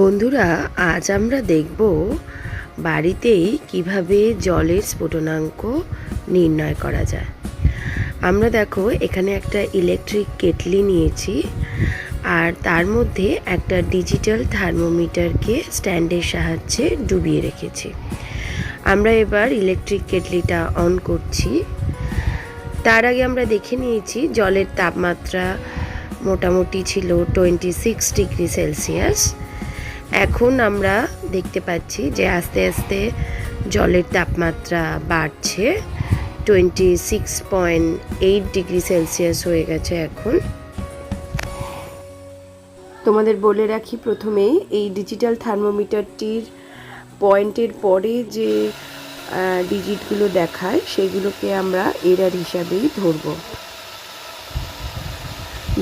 বন্ধুরা, আজ আমরা দেখব বাড়িতেই কীভাবে জলের স্ফুটনাঙ্ক নির্ণয় করা যায়। আমরা দেখো, এখানে একটা ইলেকট্রিক কেটলি নিয়েছি আর তার মধ্যে একটা ডিজিটাল থার্মোমিটারকে স্ট্যান্ডের সাহায্যে ডুবিয়ে রেখেছি। আমরা এবার ইলেকট্রিক কেটলিটা অন করছি। তার আগে আমরা দেখে নিয়েছি, জলের তাপমাত্রা মোটামুটি ছিল টোয়েন্টি সিক্স ডিগ্রি সেলসিয়াস এখন আমরা দেখতে পাচ্ছি যে আস্তে আস্তে জলের তাপমাত্রা বাড়ছে। Twenty six point eight degree Celsius হয়ে গেছে এখন। তোমাদের বলে রাখি প্রথমেই, এই ডিজিটাল থার্মোমিটারটির পয়েন্টের পরে যে ডিজিটগুলো দেখায়, সেগুলোকে আমরা এরার হিসাবেই ধরব।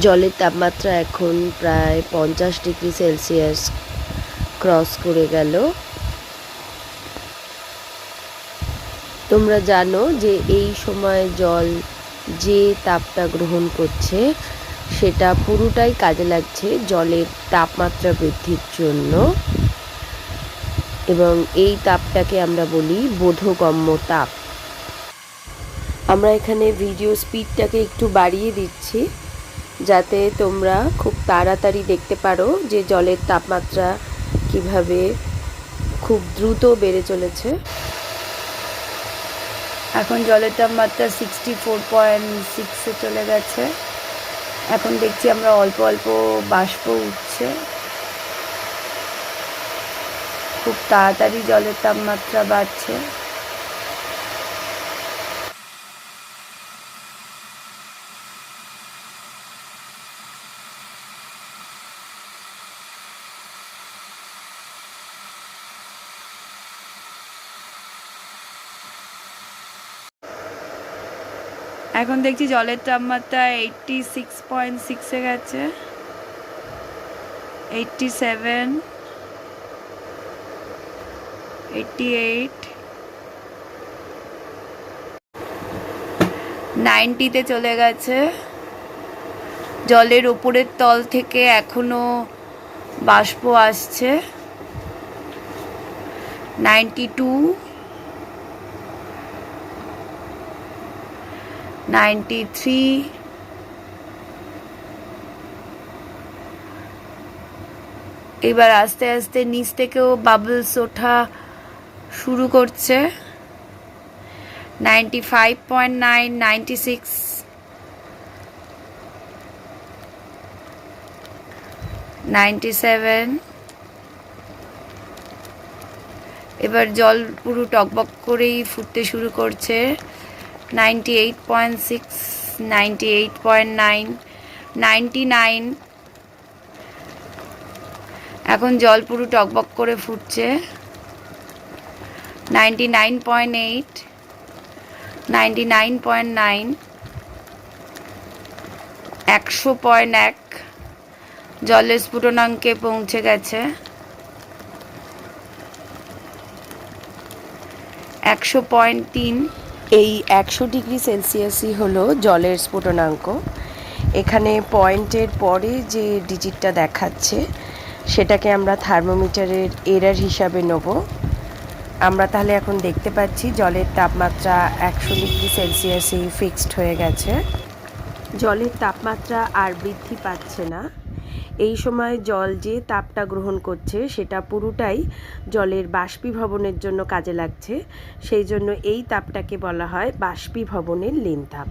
জলের তাপমাত্রা এখন প্রায় পঞ্চাশ ডিগ্রি সেলসিয়াস ক্রস করে গেল। তোমরা জানো যে এই সময় জল যে তাপটা গ্রহণ করছে, সেটা পুরোটাই কাজে লাগছে জলের তাপমাত্রা বৃদ্ধির জন্য। এবং এই তাপটাকে আমরা বলি বোধগম্য তাপ। আমরা এখানে ভিডিও স্পিডটাকে একটু বাড়িয়ে দিচ্ছি, যাতে তোমরা খুব তাড়াতাড়ি দেখতে পারো যে জলের তাপমাত্রা কীভাবে খুব দ্রুত বেড়ে চলেছে? এখন জলের তাপমাত্রা সিক্সটি ফোর পয়েন্ট সিক্সে চলে গেছে। এখন দেখছি আমরা অল্প অল্প বাষ্প উঠছে। খুব তাড়াতাড়ি জলের তাপমাত্রা বাড়ছে। এখন দেখছি জলের তাপমাত্রা এইটটি সিক্স পয়েন্ট সিক্সে গেছে। এইটটি সেভেন এইটটি এইট নাইনটিতে চলে গেছে। জলের ওপরের তল থেকে এখনও বাষ্প আসছে। নাইনটি টু নাইনটি থ্রি এবার আস্তে আস্তে নিচ থেকেও বাবলস ওঠা শুরু করছে। Ninety five point nine ninety six ninety seven এবার জল পুরো টকবক করেই ফুটতে শুরু করছে। Ninety eight point six ninety eight point nine ninety nine এখন জল পুরো টকবক করে ফুটছে। Ninety nine point eight ninety nine point nine একশো পয়েন্ট এক জলের স্ফুটনাঙ্কে পৌঁছে গেছে। একশো পয়েন্ট তিন এই একশো ডিগ্রি সেলসিয়াসই হলো জলের স্ফুটনাঙ্ক। এখানে পয়েন্টের পরে যে ডিজিটটা দেখাচ্ছে, সেটাকে আমরা থার্মোমিটারের এরার হিসাবে নেব। আমরা তাহলে এখন দেখতে পাচ্ছি জলের তাপমাত্রা একশো ডিগ্রি সেলসিয়াসই ফিক্সড হয়ে গেছে। জলের তাপমাত্রা আর বৃদ্ধি পাচ্ছে না। এই সময় জল যে তাপটা গ্রহণ করছে, সেটা পুরোটাই জলের বাষ্পীভবনের জন্য কাজে লাগছে। সেই জন্য এই তাপটাকে বলা হয় বাষ্পীভবনের লেন তাপ